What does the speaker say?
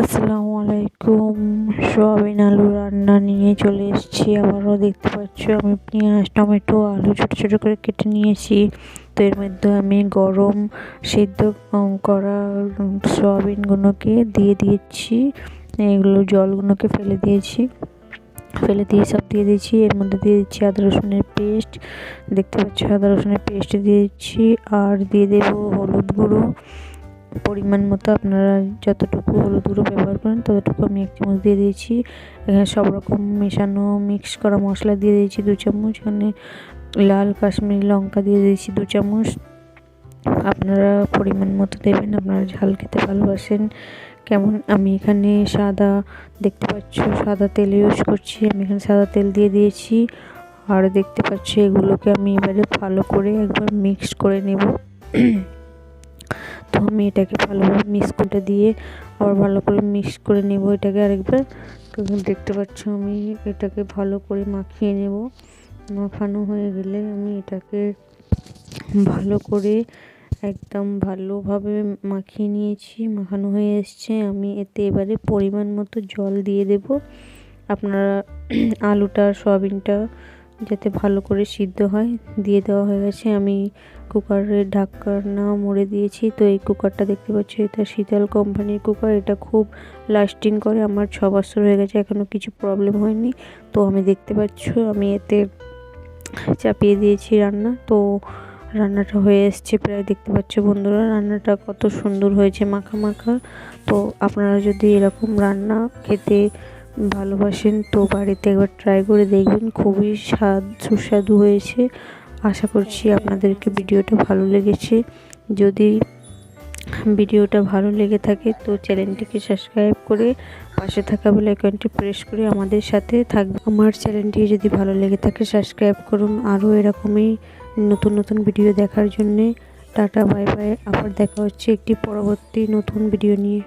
আসসালামু আলাইকুম। সোয়াবিন আলু রান্না নিয়ে চলে এসেছি। আবারও দেখতে পাচ্ছ আমি পেঁয়াজ, টমেটো, আলু ছোটো ছোটো করে কেটে নিয়েছি। তো এর মধ্যে আমি গরম সিদ্ধ করা সোয়াবিনগুলোকে দিয়ে দিয়েছি। এগুলো জলগুলোকে ফেলে দিয়েছি। ফেলে দিয়ে সব দিয়ে দিয়েছি। এর মধ্যে দিয়ে দিচ্ছি আদা, রসুনের পেস্ট। দেখতে পাচ্ছ আদা, রসুনের পেস্ট দিয়ে দিচ্ছি আর দিয়ে দেবো হলুদ গুঁড়ো। পরিমাণ মতো আপনারা যতটুকু হলুদ গুঁড়ো ব্যবহার করেন, ততটুকু আমি এক চামচ দিয়ে দিয়েছি। এখানে সব রকম মেশানো মিক্স করা মশলা দিয়ে দিয়েছি দু চামচ। এখানে লাল, কাশ্মীরি লঙ্কা দিয়ে দিয়েছি দু চামচ। আপনারা পরিমাণ মতো দেবেন, আপনারা ঝাল খেতে ভালোবাসেন। কেমন? আমি এখানে সাদা, দেখতে পাচ্ছ, সাদা তেল ইউজ করছি। আমি এখানে সাদা তেল দিয়ে দিয়েছি। আর দেখতে পাচ্ছি, এগুলোকে আমি এবারে ভালো করে একবার মিক্সড করে নেব। তো আমি এটাকে ভালোভাবে মিক্স করে দিয়ে আবার ভালো করে মিক্স করে নেব এটাকে আরেকবার। তো দেখতে পাচ্ছ আমি এটাকে ভালো করে মাখিয়ে নেব। মাখানো হয়ে গেলে আমি এটাকে ভালো করে একদম ভালোভাবে মাখিয়ে নিয়েছি, মাখানো হয়ে এসছে। আমি এতে এবারে পরিমাণ মতো জল দিয়ে দেব। আপনারা আলুটা, সয়াবিনটা যাতে ভালো করে সিদ্ধ হয়, দিয়ে দেওয়া হয়ে গেছে। আমি কুকারের ঢাকনা মুড়ে দিয়েছি। তো এই কুকারটা দেখতে পাচ্ছি, এটা শীতল কোম্পানির কুকার। এটা খুব লাস্টিং করে। আমার ছ বছর হয়ে গেছে এখনও কিছু প্রবলেম হয়নি। তো আমি দেখতে পাচ্ছ, আমি এতে চাপিয়ে দিয়েছি রান্না। তো রান্নাটা হয়ে এসছে প্রায়, দেখতে পাচ্ছ বন্ধুরা। রান্নাটা কত সুন্দর হয়েছে মাখা মাখা। তো আপনারা যদি এরকম রান্না খেতে ভালোবাসেন, তো বাড়িতে একবার ট্রাই করে দেখবেন, খুবই স্বাদ সুস্বাদু হয়েছে। আশা করছি আপনাদেরকে ভিডিওটা ভালো লেগেছে। যদি ভিডিওটা ভালো লেগে থাকে, তো চ্যানেলটিকে সাবস্ক্রাইব করে পাশে থাকা বেলাইকনটি প্রেস করে আমাদের সাথে থাকবে। আমার চ্যানেলটি যদি ভালো লেগে থাকে সাবস্ক্রাইব করুন। আরও এরকমই নতুন নতুন ভিডিও দেখার জন্যে। টাটা বাই বাই আবার দেখা হচ্ছে একটি পরবর্তী নতুন ভিডিও নিয়ে।